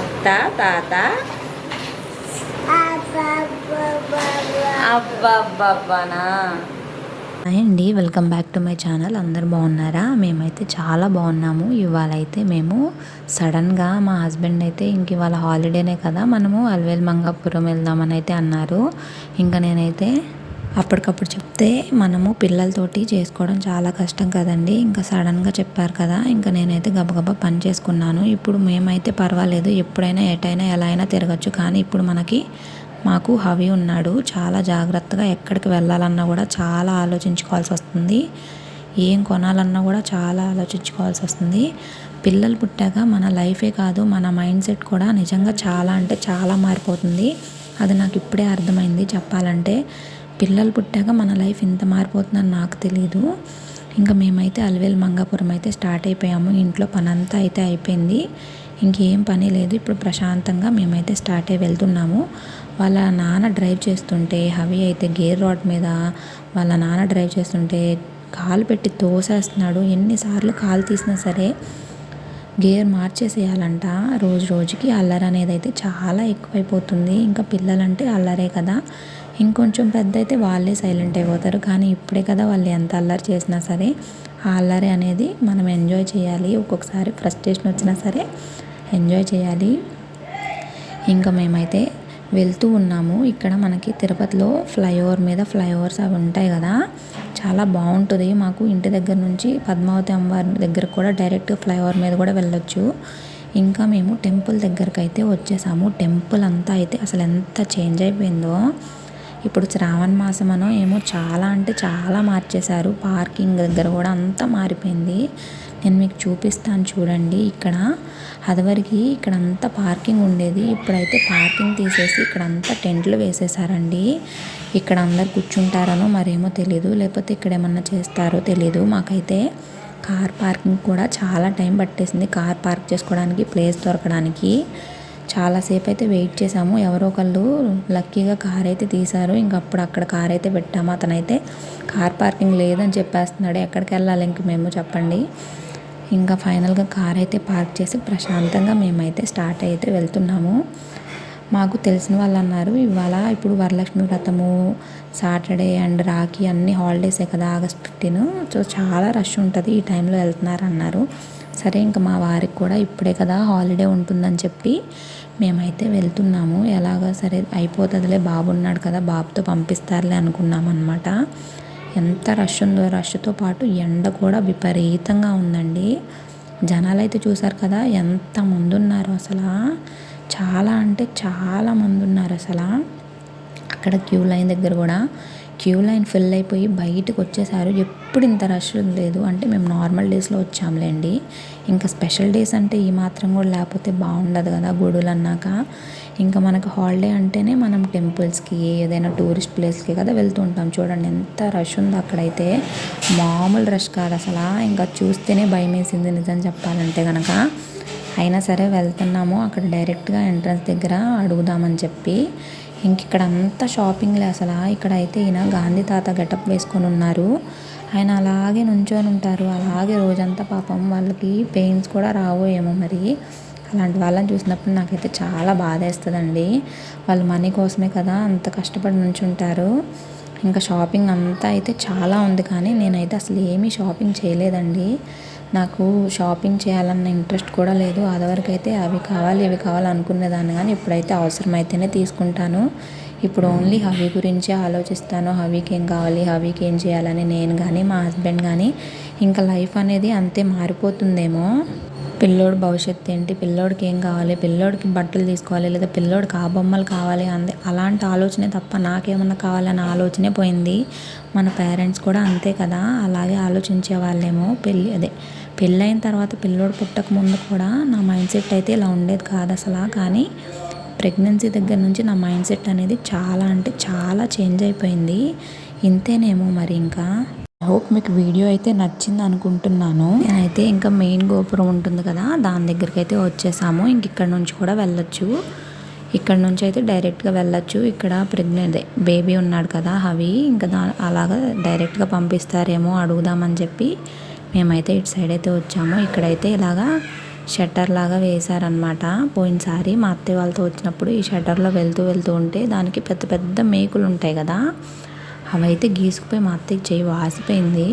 అత్త తాత? అబ్బబ్బబ్బనా అండి welcome back to my channel. అందరు బాగున్నారా? మేమైతే చాలా బాగున్నాము. ఇవాళ అయితే మేము సడన్గా మా హస్బెండ్ అయితే ఇంక ఇవాళ హాలిడేనే కదా మనము అల్వేల్ మంగాపురం వెళ్దామని అయితే అన్నారు. ఇంకా నేనైతే అప్పటికప్పుడు చెప్తే మనము పిల్లలతోటి చేసుకోవడం చాలా కష్టం కదండి. ఇంకా సడన్గా చెప్పారు కదా ఇంకా నేనైతే గబగబా పని చేసుకున్నాను. ఇప్పుడు మేమైతే పర్వాలేదు ఎప్పుడైనా ఎటైనా ఎలా అయినా తిరగచ్చు. కానీ ఇప్పుడు మనకి మాకు హవి ఉన్నాడు. చాలా జాగ్రత్తగా ఎక్కడికి వెళ్ళాలన్నా కూడా చాలా ఆలోచించుకోవాల్సి వస్తుంది. ఏం కొనాలన్నా కూడా చాలా ఆలోచించుకోవాల్సి వస్తుంది. పిల్లలు పుట్టాక మన లైఫే కాదు మన మైండ్ సెట్ కూడా నిజంగా చాలా అంటే చాలా మారిపోతుంది. అది నాకు ఇప్పుడే అర్థమైంది చెప్పాలంటే. పిల్లలు పుట్టాక మన లైఫ్ ఇంత మారిపోతుందని నాకు తెలియదు ఇంకా మేమైతే అలివేలు మంగాపురం అయితే స్టార్ట్ అయిపోయాము. ఇంట్లో పనంతా అయితే అయిపోయింది. ఇంకేం పని లేదు. ఇప్పుడు ప్రశాంతంగా మేమైతే స్టార్ట్ అయి వెళ్తున్నాము. వాళ్ళ నాన్న డ్రైవ్ చేస్తుంటే హవి అయితే గేర్ రాడ్ మీద వాళ్ళ నాన్న డ్రైవ్ చేస్తుంటే కాలు పెట్టి తోసేస్తున్నాడు. ఎన్నిసార్లు కాలు తీసినా సరే గేర్ మార్చేసేయాలంట. రోజు రోజుకి అల్లరి అనేది అయితే చాలా ఎక్కువైపోతుంది. ఇంకా పిల్లలంటే అల్లరే కదా. ఇంకొంచెం పెద్ద అయితే వాళ్ళే సైలెంట్ అయిపోతారు. కానీ ఇప్పుడే కదా వాళ్ళు ఎంత అల్లరి చేసినా సరే ఆ అల్లరి అనేది మనం ఎంజాయ్ చేయాలి. ఒక్కొక్కసారి ఫ్రస్ట్రేషన్ వచ్చినా సరే ఎంజాయ్ చేయాలి. ఇంకా మేమైతే వెళ్తూ ఉన్నాము. ఇక్కడ మనకి తిరుపతిలో ఫ్లైఓవర్ మీద ఫ్లైఓవర్స్ అవి ఉంటాయి కదా చాలా బాగుంటుంది. మాకు ఇంటి దగ్గర నుంచి పద్మావతి అమ్మవారి దగ్గర కూడా డైరెక్ట్ ఫ్లైఓవర్ మీద కూడా వెళ్ళొచ్చు. ఇంకా మేము టెంపుల్ దగ్గరకు అయితే వచ్చేసాము. టెంపుల్ అంతా అయితే అసలు ఎంత చేంజ్ అయిపోయిందో. ఇప్పుడు శ్రావణ మాసం అనో ఏమో చాలా అంటే చాలా మార్చేశారు. పార్కింగ్ దగ్గర కూడా అంతా మారిపోయింది. నేను మీకు చూపిస్తాను చూడండి ఇక్కడ. అదివరకు ఇక్కడ అంతా పార్కింగ్ ఉండేది. ఇప్పుడైతే పార్కింగ్ తీసేసి ఇక్కడ అంతా టెంట్లు వేసేసారండి ఇక్కడ అందరు కూర్చుంటారనో మరేమో తెలీదు. లేకపోతే ఇక్కడ ఏమన్నా చేస్తారో తెలీదు మాకైతే. కార్ పార్కింగ్ కూడా చాలా టైం పట్టేసింది. కార్ పార్క్ చేసుకోవడానికి ప్లేస్ దొరకడానికి. చాలాసేపు అయితే వెయిట్ చేసాము ఎవరో ఒకళ్ళు లక్కీగా కార్ అయితే తీశారు. ఇంక అప్పుడు అక్కడ కార్ అయితే పెట్టాము. అతనైతే కార్ పార్కింగ్ లేదని చెప్పేస్తున్నాడు. ఎక్కడికి వెళ్ళాలి ఇంక మేము చెప్పండి. ఇంకా ఫైనల్గా కార్ అయితే పార్క్ చేసి ప్రశాంతంగా మేమైతే స్టార్ట్ అయితే వెళ్తున్నాము. మాకు తెలిసిన వాళ్ళు అన్నారు ఇవాళ ఇప్పుడు వరలక్ష్మి వ్రతము సాటర్డే అండ్ రాఖీ అన్ని హాలిడేసే కదా ఆగస్ట్ ఫిఫ్టీన్. సో చాలా రష్ ఉంటుంది ఈ టైంలో వెళ్తున్నారు అన్నారు సరే ఇంకా మా వారికి కూడా ఇప్పుడే కదా హాలిడే ఉంటుందని చెప్పి మేమైతే వెళ్తున్నాము. ఎలాగా సరే అయిపోతుందిలే బాబు ఉన్నాడు కదా బాబుతో పంపిస్తారులే అనుకున్నాం అనమాట ఎంత రష్ ఉందో రష్తో పాటు ఎండ కూడా విపరీతంగా ఉందండి. జనాలు అయితే చూసారు కదా ఎంత మంది ఉన్నారు అసలు. చాలా అంటే చాలా మంది ఉన్నారు అసలు. అక్కడ క్యూ లైన్ దగ్గర కూడా క్యూ లైన్ ఫిల్ అయిపోయి బయటకు వచ్చేసారు. ఎప్పుడు ఇంత రష్ లేదు. అంటే మేము నార్మల్ డేస్లో వచ్చాంలేండి. ఇంకా స్పెషల్ డేస్ అంటే ఈ మాత్రం కూడా లేకపోతే బాగుండదు కదా గుడులు అన్నాక. ఇంకా మనకు హాలిడే అంటేనే మనం టెంపుల్స్కి ఏదైనా టూరిస్ట్ ప్లేస్కి కదా వెళ్తూ ఉంటాం. చూడండి ఎంత రష్ ఉందో అక్కడైతే. మామూలు రష్ కాదు అసలు. ఇంకా చూస్తేనే భయం వేసింది నిజం చెప్పాలంటే కనుక అయినా సరే వెళ్తున్నాము. అక్కడ డైరెక్ట్గా ఎంట్రన్స్ దగ్గర అడుగుదామని చెప్పి. ఇంక ఇక్కడ అంతా షాపింగ్లే అసలు. ఇక్కడ అయితే ఈయన గాంధీ తాత గెటప్ వేసుకొని ఉన్నారు. ఆయన అలాగే నుంచొని ఉంటారు. అలాగే రోజంతా పాపం వాళ్ళకి పెయిన్స్ కూడా రావో ఏమో మరి. అలాంటి వాళ్ళని చూసినప్పుడు నాకైతే చాలా బాధ వేస్తుందండి వాళ్ళు మనీ కోసమే కదా అంత కష్టపడి నుంచుంటారు. ఇంకా షాపింగ్ అంతా అయితే చాలా ఉంది కానీ నేనైతే అసలు ఏమీ షాపింగ్ చేయలేదండి. నాకు షాపింగ్ చేయాలన్న ఇంట్రెస్ట్ కూడా లేదు. అదివరకు అయితే అవి కావాలి ఇవి కావాలి అనుకునేదాన్ని. కానీ ఇప్పుడైతే అవసరమైతేనే తీసుకుంటాను. ఇప్పుడు ఓన్లీ హవి గురించే ఆలోచిస్తాను. హవికి ఏం కావాలి హవికి ఏం చేయాలని నేను కానీ మా హస్బెండ్ కానీ ఇంకా లైఫ్ అనేది అంతే మారిపోతుందేమో. పిల్లోడు భవిష్యత్తు ఏంటి? పిల్లోడికి ఏం కావాలి? పిల్లోడికి బట్టలు తీసుకోవాలి లేదా పిల్లోడికి ఆ బొమ్మలు కావాలి అంది. అలాంటి ఆలోచనే తప్ప నాకేమన్నా కావాలన్న ఆలోచనే పోయింది. మన పేరెంట్స్ కూడా అంతే కదా? అలాగే ఆలోచించే వాళ్ళేమో పెళ్ళి అదే పెళ్ళైన తర్వాత పిల్లోడు పుట్టక ముందు కూడా నా మైండ్ సెట్ అయితే ఇలా ఉండేది కాదు అసలు. కానీ ప్రెగ్నెన్సీ దగ్గర నుంచి నా మైండ్ సెట్ అనేది చాలా అంటే చాలా చేంజ్ అయిపోయింది. ఇంతేనేమో మరి ఇంకా? హోప్ మీకు వీడియో అయితే నచ్చింది అనుకుంటున్నాను. నేనైతే ఇంకా మెయిన్ గోపురం ఉంటుంది కదా దాని దగ్గరికి అయితే వచ్చేసాము. ఇంక ఇక్కడ నుంచి కూడా వెళ్ళొచ్చు. ఇక్కడ నుంచి అయితే డైరెక్ట్గా వెళ్ళొచ్చు. ఇక్కడ ప్రెగ్నెంట్ బేబీ ఉన్నాడు కదా హవి. ఇంకా దా అలాగా డైరెక్ట్గా పంపిస్తారేమో అడుగుదామని చెప్పి మేమైతే ఇటు సైడ్ అయితే వచ్చాము. ఇక్కడైతే ఇలాగా షట్టర్ లాగా వేశారనమాట పోయినసారి మా అత్తయ్య వాళ్ళతో వచ్చినప్పుడు ఈ షట్టర్లో వెళ్తూ వెళ్తూ ఉంటే దానికి పెద్ద పెద్ద మేకులు ఉంటాయి కదా అవైతే గీసుకుపోయి మా అత్తకి చేయి వాసిపోయింది.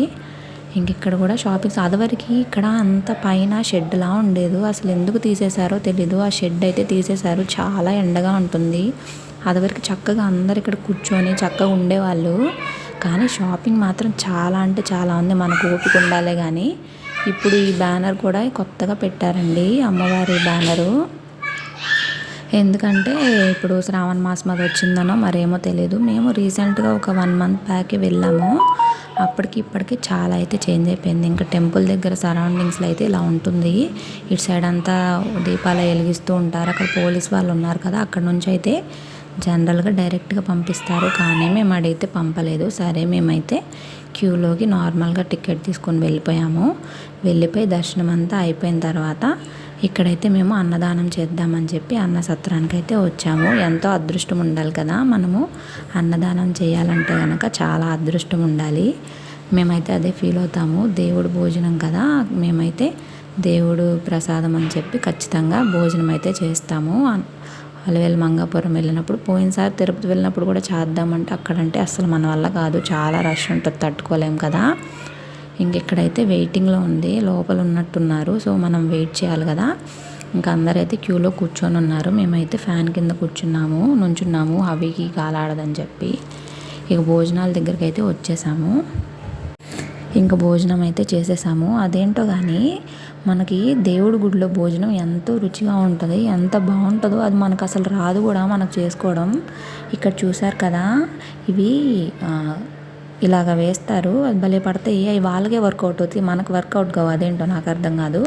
ఇంక ఇక్కడ కూడా షాపింగ్స్ అదివరకు ఇక్కడ అంత పైన షెడ్లా ఉండేది. అసలు ఎందుకు తీసేశారో తెలీదు. ఆ షెడ్ అయితే తీసేశారు. చాలా ఎండగా ఉంటుంది. అదివరకు చక్కగా అందరు ఇక్కడ కూర్చొని చక్కగా ఉండేవాళ్ళు. కానీ షాపింగ్ మాత్రం చాలా అంటే చాలా ఉంది. మనకు ఓపిక ఉండాలి కానీ ఇప్పుడు ఈ బ్యానర్ కూడా కొత్తగా పెట్టారండి. అమ్మవారి బ్యానరు. ఎందుకంటే ఇప్పుడు శ్రావణ మాసం అది వచ్చిందనో మరేమో తెలియదు మేము రీసెంట్గా ఒక వన్ మంత్ బ్యాక్ వెళ్ళాము. అప్పటికి ఇప్పటికి చాలా అయితే చేంజ్ అయిపోయింది. ఇంకా టెంపుల్ దగ్గర సరౌండింగ్స్లో అయితే ఇలా ఉంటుంది. ఇటు సైడ్ అంతా దీపాలు వెలిగిస్తూ ఉంటారు. అక్కడ పోలీస్ వాళ్ళు ఉన్నారు కదా అక్కడ నుంచి అయితే జనరల్గా డైరెక్ట్గా పంపిస్తారు. కానీ మేము అడిగితే పంపలేదు. సరే మేమైతే క్యూలోకి నార్మల్గా టికెట్ తీసుకొని వెళ్ళిపోయాము. వెళ్ళిపోయి దర్శనం అంతా అయిపోయిన తర్వాత ఇక్కడైతే మేము అన్నదానం చేద్దామని చెప్పి అన్న సత్రానికి అయితే వచ్చాము. ఎంతో అదృష్టం ఉండాలి కదా మనము. అన్నదానం చేయాలంటే కనుక చాలా అదృష్టం ఉండాలి. మేమైతే అదే ఫీల్ అవుతాము. దేవుడు భోజనం కదా. మేమైతే దేవుడు ప్రసాదం అని చెప్పి ఖచ్చితంగా భోజనం అయితే చేస్తాము. అలవేలు మంగాపురం వెళ్ళినప్పుడు పోయినసారి తిరుపతి వెళ్ళినప్పుడు కూడా చేద్దామంటే అక్కడంటే అసలు మన వల్ల కాదు. చాలా రష్ ఉంటుంది. తట్టుకోలేం కదా. ఇంకెక్కడైతే వెయిటింగ్లో ఉంది. లోపల ఉన్నట్టున్నారు. సో మనం వెయిట్ చేయాలి కదా. ఇంకా అందరైతే క్యూలో కూర్చొని ఉన్నారు. మేమైతే ఫ్యాన్ కింద కూర్చున్నాము నుంచున్నాము. హవికి కాలాడదని చెప్పి ఇక భోజనాల దగ్గరికి అయితే వచ్చేసాము. ఇంకా భోజనం అయితే చేసేసాము. అదేంటో కానీ మనకి దేవుడి గుడిలో భోజనం ఎంతో రుచిగా ఉంటుంది. ఎంత బాగుంటుందో అది మనకు అసలు రాదు కూడా మనకు చేసుకోవడం. ఇక్కడ చూసారు కదా ఇవి ఇలాగ వేస్తారు. అది భలే పడతాయి. అవి వాళ్ళకే వర్కౌట్ అవుతాయి. మనకు వర్కౌట్ కావు. అదేంటో నాకు అర్థం కాదు.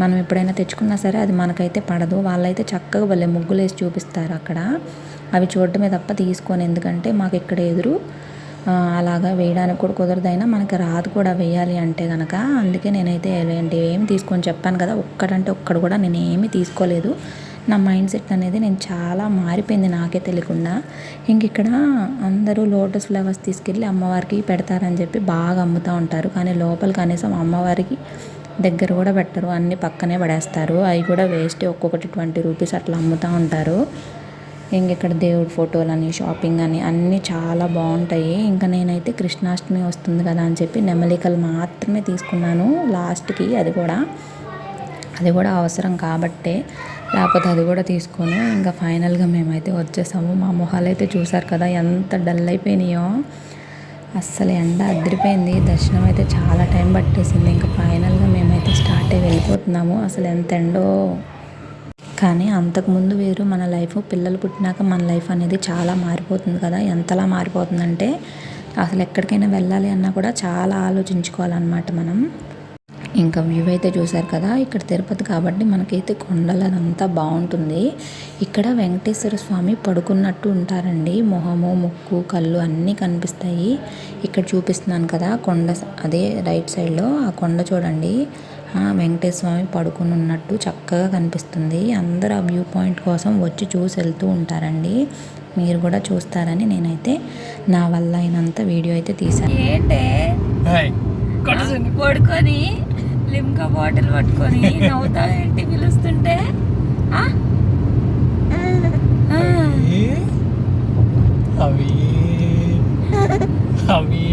మనం ఎప్పుడైనా తెచ్చుకున్నా సరే అది మనకైతే పడదు. వాళ్ళైతే చక్కగా భలే ముగ్గులు వేసి చూపిస్తారు అక్కడ. అవి చూడటమే తప్ప తీసుకొని. ఎందుకంటే మాకు ఇక్కడ ఎదురు అలాగా వేయడానికి కూడా కుదరదైనా మనకి రాదు కూడా వేయాలి అంటే కనుక అందుకే నేనైతే ఇలాంటివి ఏమి తీసుకొని చెప్పాను కదా. ఒక్కడంటే ఒక్కడు కూడా నేను ఏమీ తీసుకోలేదు. నా మైండ్ సెట్ అనేది నేను చాలా మారిపోయింది నాకే తెలియకుండా. ఇంక ఇక్కడ అందరూ లోటస్ ఫ్లవర్స్ తీసుకెళ్ళి అమ్మవారికి పెడతారని చెప్పి బాగా అమ్ముతూ ఉంటారు. కానీ లోపల కనీసం అమ్మవారికి దగ్గర కూడా పెట్టరు. అన్నీ పక్కనే పడేస్తారు. అవి కూడా వేస్ట్. ఒక్కొక్కటి ట్వంటీ రూపీస్ అట్లా అమ్ముతూ ఉంటారు. ఇంక ఇక్కడ దేవుడి ఫోటోలని షాపింగ్ అని అన్నీ చాలా బాగుంటాయి. ఇంకా నేనైతే కృష్ణాష్టమి వస్తుంది కదా అని చెప్పి నెమలికలు మాత్రమే తీసుకున్నాను లాస్ట్కి. అది కూడా అది కూడా అవసరం కాబట్టే. లేకపోతే అది కూడా తీసుకొని. ఇంకా ఫైనల్గా మేమైతే వచ్చేసాము. మా మొహాలు అయితే చూసారు కదా ఎంత డల్ అయిపోయినాయో. అస్సలు ఎండ అదిరిపోయింది. దర్శనం అయితే చాలా టైం పట్టేసింది. ఇంకా ఫైనల్గా మేమైతే స్టార్ట్ అయ్యి వెళ్ళిపోతున్నాము. అసలు ఎంత ఎండో. కానీ అంతకుముందు వేరు మన లైఫ్ పిల్లలు పుట్టినాక మన లైఫ్ అనేది చాలా మారిపోతుంది కదా. ఎంతలా మారిపోతుందంటే అసలు ఎక్కడికైనా వెళ్ళాలి అన్నా కూడా చాలా ఆలోచించుకోవాలన్నమాట మనం. ఇంకా వ్యూ అయితే చూసారు కదా ఇక్కడ తిరుపతి కాబట్టి మనకైతే కొండలు అదంతా బాగుంటుంది. ఇక్కడ వెంకటేశ్వర స్వామి పడుకున్నట్టు ఉంటారండి. మొహము ముక్కు కళ్ళు అన్నీ కనిపిస్తాయి. ఇక్కడ చూపిస్తున్నాను కదా కొండ అదే రైట్ సైడ్లో ఆ కొండ చూడండి. వెంకటేశ్వర స్వామి పడుకుని ఉన్నట్టు చక్కగా కనిపిస్తుంది. అందరూ ఆ వ్యూ పాయింట్ కోసం వచ్చి చూసి వెళ్తూ ఉంటారండి. మీరు కూడా చూస్తారని నేనైతే నా వల్ల అయినంత వీడియో అయితే తీసాను ఏంటే? పడుకొని లిమ్కా బాటిల్ పట్టుకొని నవ్వుతా ఏంటి పిలుస్తుంటే? ఆ? అవి అవి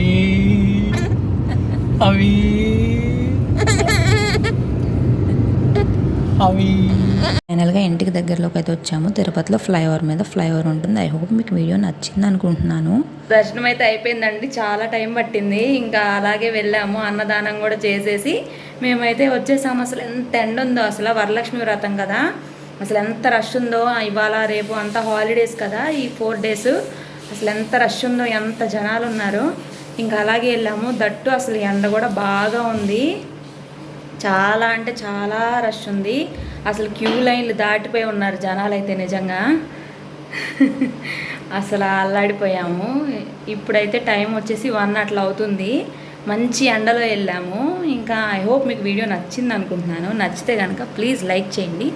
అవి. ఇంటికి అయితే వచ్చాము. తిరుపతిలో ఫ్లైఓవర్ మీద ఫ్లైఓవర్ ఉంటుంది. ఐ హోప్ మీకు వీడియో నచ్చింది అనుకుంటున్నాను. దర్శనం అయితే అయిపోయిందండి. చాలా టైం పట్టింది. ఇంకా అలాగే వెళ్ళాము. అన్నదానం కూడా చేసేసి మేమైతే వచ్చేసాము. అసలు ఎంత ఎండ ఉందో. అసలు వరలక్ష్మి వ్రతం కదా. అసలు ఎంత రష్ ఉందో. ఇవాళ రేపు అంతా హాలిడేస్ కదా ఈ ఫోర్ డేస్. అసలు ఎంత రష్ ఉందో. ఎంత జనాలు ఉన్నారు. ఇంకా అలాగే వెళ్ళాము. దట్టు అసలు ఎండ కూడా బాగా ఉంది. చాలా అంటే చాలా రష్ ఉంది. అసలు క్యూ లైన్లు దాటిపోయి ఉన్నారు జనాలు అయితే నిజంగా. అసలు అల్లాడిపోయాము. ఇప్పుడైతే టైం వచ్చేసి వన్ అట్లా అవుతుంది. మంచి ఎండలో వెళ్ళాము. ఇంకా ఐ హోప్ మీకు వీడియో నచ్చింది అనుకుంటున్నాను. నచ్చితే కనుక ప్లీజ్ లైక్ చేయండి.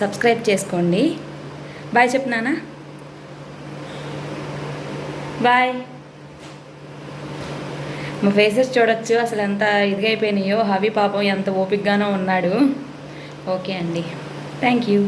సబ్స్క్రైబ్ చేసుకోండి. బాయ్ చెప్పినానా బాయ్. మా ఫేసెస్ చూడొచ్చు. అసలు ఎంత ఇదిగైపోయినాయో. హవి పాపం ఎంత ఓపిక్గానో ఉన్నాడు. ఓకే అండి. Thank you.